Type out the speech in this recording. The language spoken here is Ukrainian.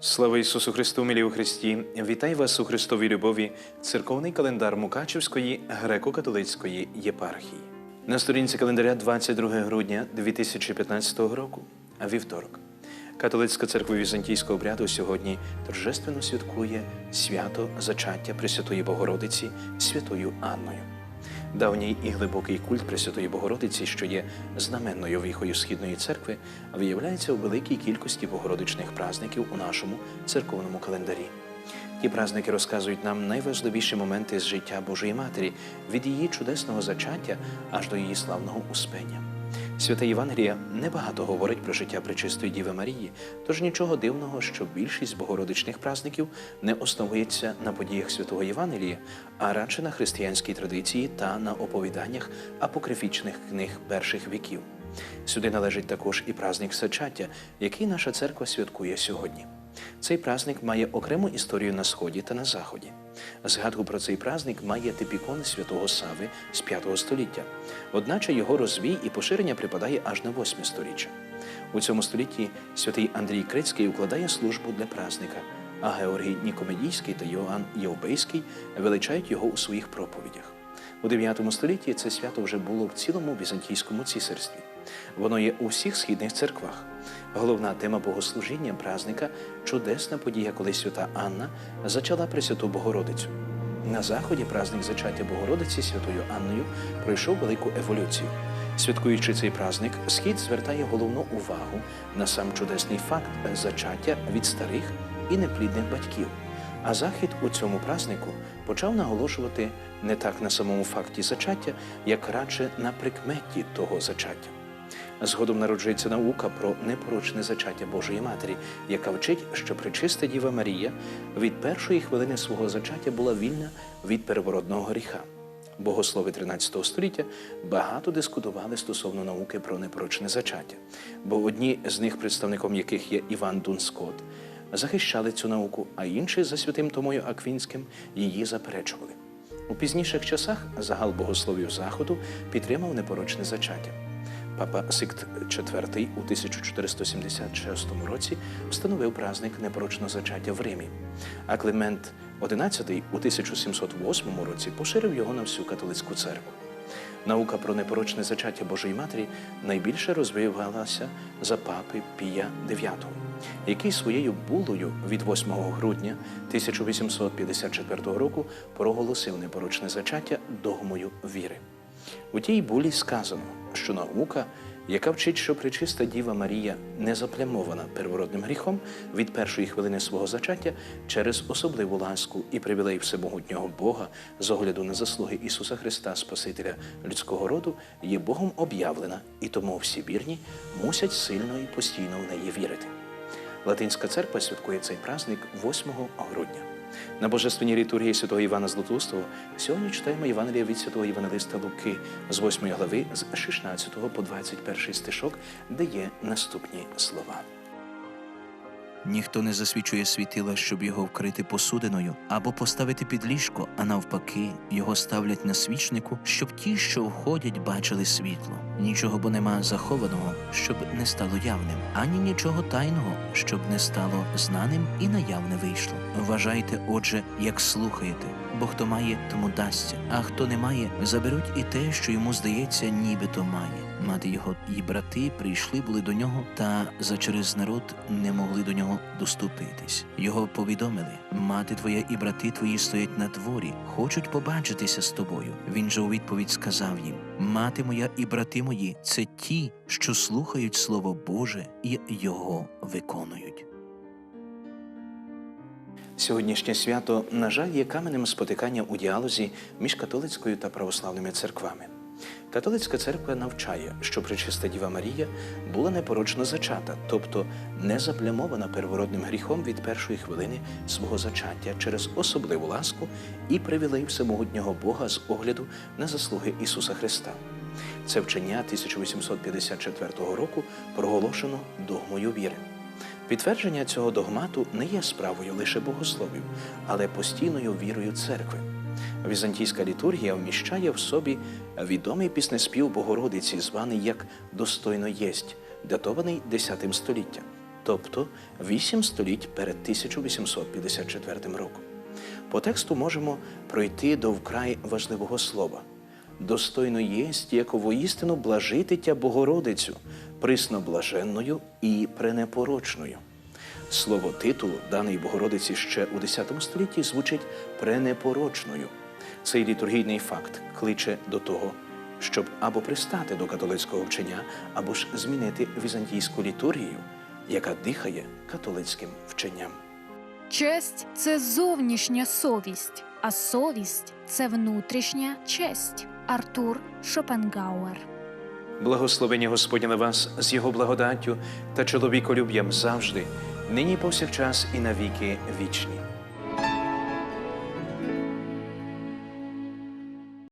Слава Ісусу Христу, милі у Христі! Вітаю вас у Христовій любові, церковний календар Мукачівської греко-католицької єпархії. На сторінці календаря 22 грудня 2015 року, а вівторок. Католицька церква Візантійського обряду сьогодні торжественно святкує свято зачаття Пресвятої Богородиці Святою Анною. Давній і глибокий культ Пресвятої Богородиці, що є знаменною віхою Східної церкви, виявляється у великій кількості богородичних праздників у нашому церковному календарі. Ті праздники розказують нам найважливіші моменти з життя Божої Матері від її чудесного зачаття аж до її славного успення. Свята Євангелія небагато говорить про життя Пречистої Діви Марії, тож нічого дивного, що більшість богородичних праздників не основується на подіях святого Євангелія, а радше на християнській традиції та на оповіданнях апокрифічних книг перших віків. Сюди належить також і праздник Сачаття, який наша церква святкує сьогодні. Цей праздник має окрему історію на сході та на заході. Згадку про цей праздник має типікон святого Сави з 5 століття. Одначе його розвій і поширення припадає аж на 8 сторіччя. У цьому столітті святий Андрій Крицький укладає службу для празника, а Георгій Нікомедійський та Йоанн Євбейський величають його у своїх проповідях. У 9 столітті це свято вже було в цілому візантійському цісарстві. Воно є у всіх східних церквах. Головна тема богослужіння празника чудесна подія, коли свята Анна зачала Пресвяту Богородицю. На заході праздник зачаття Богородиці Святою Анною пройшов велику еволюцію. Святкуючи цей праздник, схід звертає головну увагу на сам чудесний факт зачаття від старих і неплідних батьків. А захід у цьому празнику почав наголошувати не так на самому факті зачаття, як радше на прикметі того зачаття. Згодом народжується наука про непорочне зачаття Божої Матері, яка вчить, що пречиста Діва Марія від першої хвилини свого зачаття була вільна від переворотного гріха. Богослови 13 століття багато дискутували стосовно науки про непорочне зачаття, бо одні з них, представником яких є Іван Дунскот, захищали цю науку, а інші за святим Томою Аквінським її заперечували. У пізніших часах загал богословів Заходу підтримав непорочне зачаття. Папа Сикт IV у 1476 році встановив праздник непорочного зачаття в Римі, а Климент XI у 1708 році поширив його на всю католицьку церкву. Наука про непорочне зачаття Божої Матері найбільше розвивалася за папи Пія IX, який своєю булою від 8 грудня 1854 року проголосив непорочне зачаття догмою віри. У тій булі сказано, що наука, яка вчить, що пречиста Діва Марія не заплямована первородним гріхом від першої хвилини свого зачаття через особливу ласку і привілей всемогутнього Бога з огляду на заслуги Ісуса Христа, Спасителя людського роду, є Богом об'явлена, і тому всі вірні мусять сильно і постійно в неї вірити. Латинська церква святкує цей праздник 8 грудня. На божественній літургії святого Івана Златоустого сьогодні читаємо Євангелія від святого Євангелиста Луки з 8 глави з 16 по 21 стишок, де є наступні слова. Ніхто не засвічує світила, щоб його вкрити посудиною або поставити під ліжко, а навпаки, його ставлять на свічнику, щоб ті, що входять, бачили світло. Нічого бо нема захованого, щоб не стало явним, ані нічого тайного, щоб не стало знаним і наявне вийшло. Вважайте, отже, як слухаєте, бо хто має, тому дасться, а хто не має, заберуть і те, що йому здається, нібито має. Мати його і брати прийшли були до нього, та за через народ не могли до нього доступитись. Його повідомили: мати твоя і брати твої стоять на дворі, хочуть побачитися з тобою. Він же у відповідь сказав їм: Мати моя і брати мої це ті, що слухають Слово Боже і його виконують. Сьогоднішнє свято, на жаль, є каменем спотикання у діалозі між католицькою та православними церквами. Католицька церква навчає, що пречиста Діва Марія була непорочно зачата, тобто не заплямована первородним гріхом від першої хвилини свого зачаття через особливу ласку і привілей всемогутнього Бога з огляду на заслуги Ісуса Христа. Це вчення 1854 року проголошено догмою віри. Підтвердження цього догмату не є справою лише богословів, але постійною вірою церкви. Візантійська літургія вміщає в собі відомий піснеспів Богородиці, званий як Достойно єсть, датований X століттям. тобто вісім століть перед 1854 роком. По тексту можемо пройти до вкрай важливого слова. Достойно єсть, яко воістину блажити тя Богородицю, присно блаженною і пренепорочною. Слово титул, даний Богородиці ще у X столітті, звучить пренепорочною. Цей літургійний факт кличе до того, щоб або пристати до католицького вчення, або ж змінити візантійську літургію, яка дихає католицьким вченням. Честь це зовнішня совість, а совість це внутрішня честь. Артур Шопенгауер. Благословення Господня на вас з його благодаттю та чоловіколюб'ям завжди, нині повсякчас і навіки вічні.